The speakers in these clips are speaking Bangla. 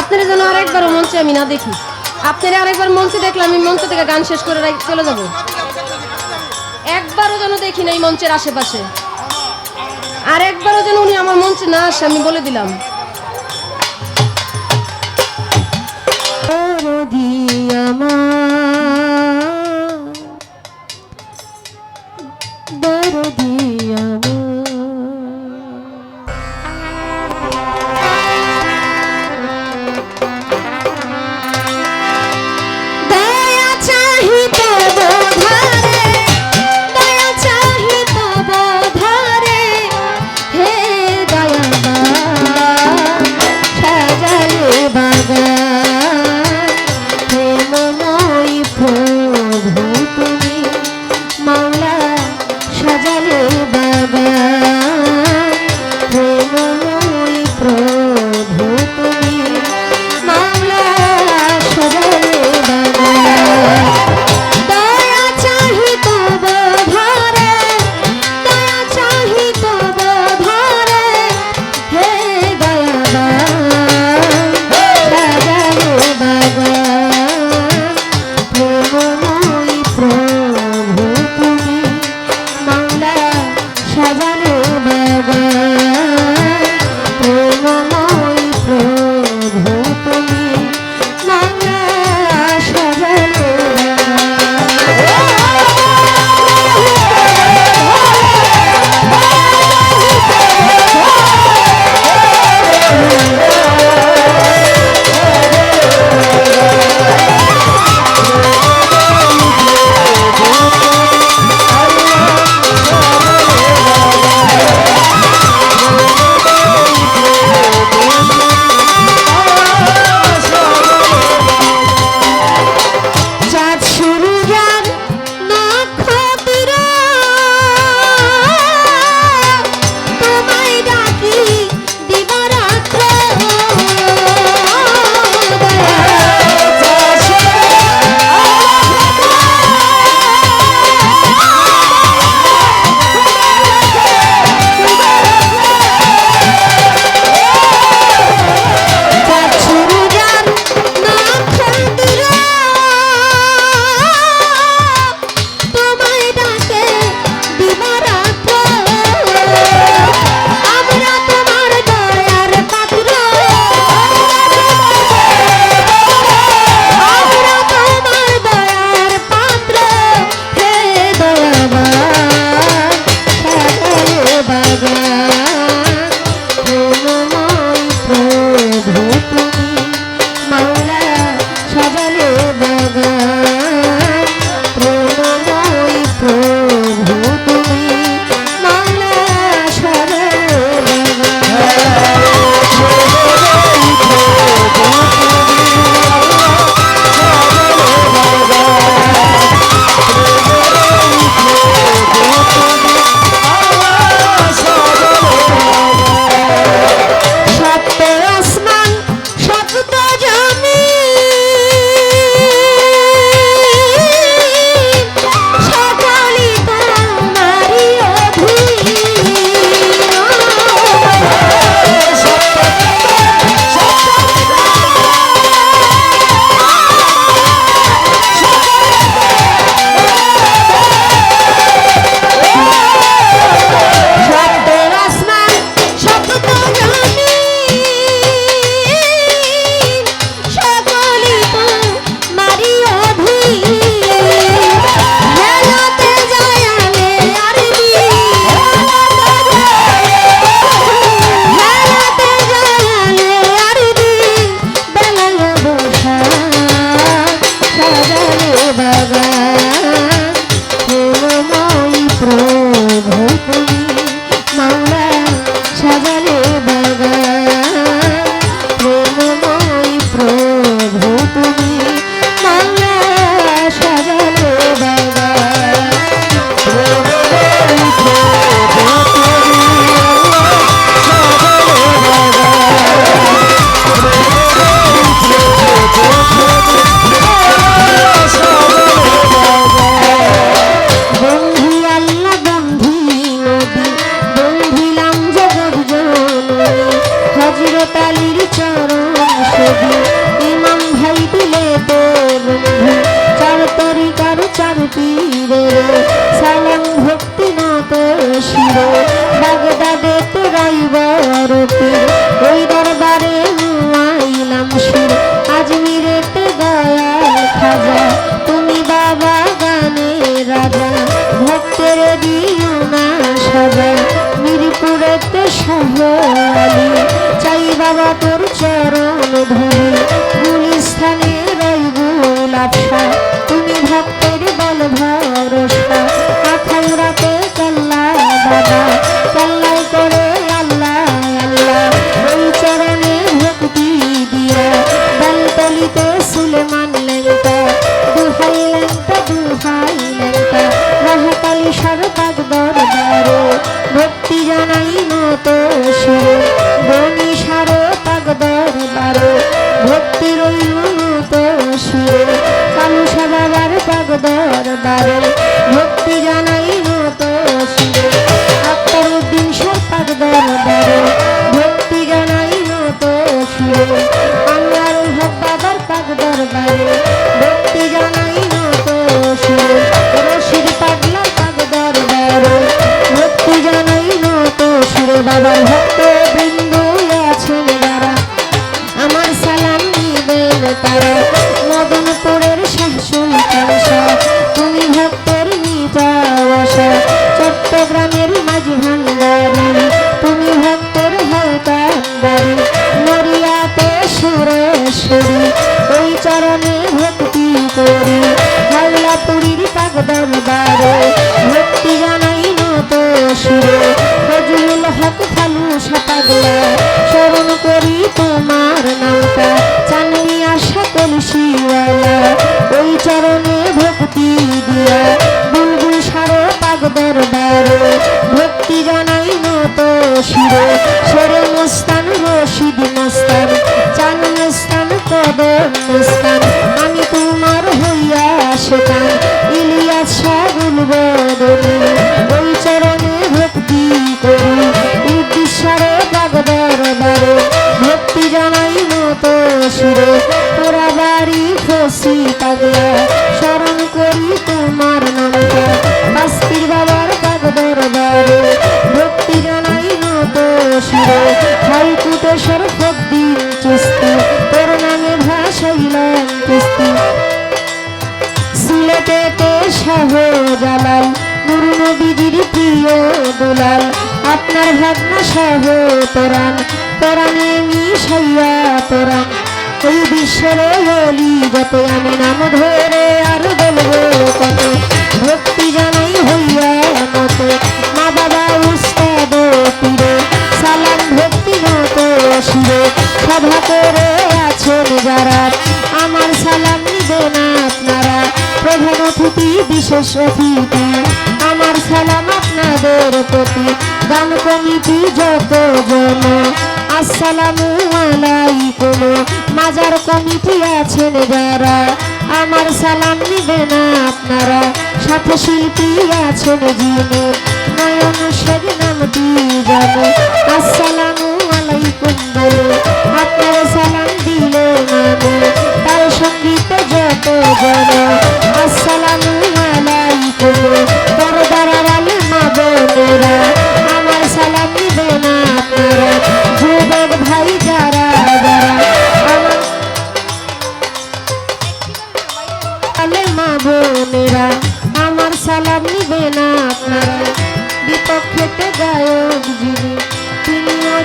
আপনার যেন আরেকবারও মঞ্চে আমি না দেখি। আপনারা আরেকবার মঞ্চে দেখলে আমি মঞ্চ থেকে গান শেষ করে চলে যাব। একবারও যেন দেখি না এই মঞ্চের আশেপাশে। আর একবারও যেন উনি আমার মঞ্চে না আসে, আমি বলে দিলাম। you. সুরতে ওই দরবারে আজমিরেতে শিরে আপনার ভাগনা শাহ তোরান, তোরানে মিশাইয়া তোরান। ওই বিশ্বের অলি যত আমি নাম ধরে আর বলব কত। ভক্তি জানা বিশেষ অতিথি আমার সালাম আপনাদের প্রতি। গান কমিটি যত জন আসসালামু আলাইকুম। মাজার কমিটি আছেন যারা। আমার সালাম নিবেন আপনারা। সাথে শিল্পী আছেন যিনি। নয়ন সেদিন নামটি জানে।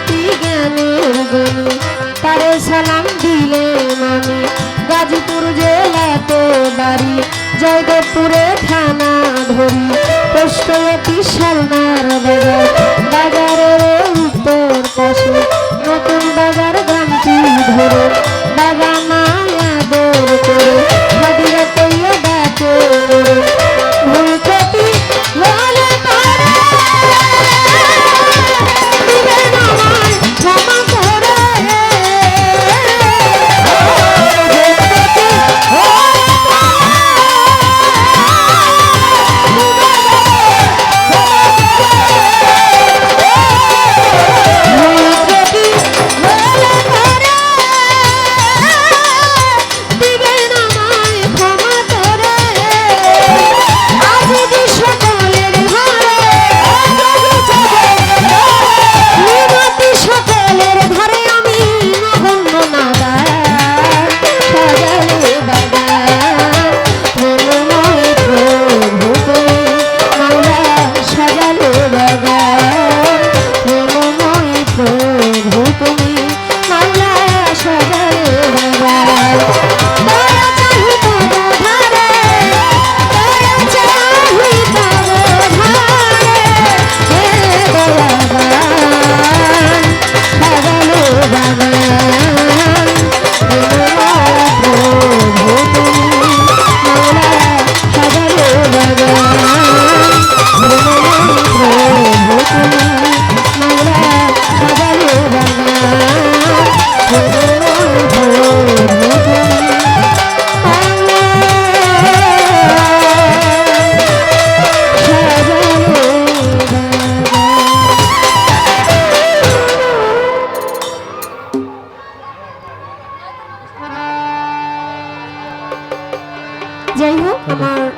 গাজীপতি জ্ঞানের গুণী তারে সালাম দিলেন আমি গাজীপুর জেলাতে বাড়ি, জয়দেবপুরে থানা ধরি। প্রশ্নতি সালনার বাজার, বাজারের উত্তর পাশে নতুন বাজার গ্রামটি ধরে।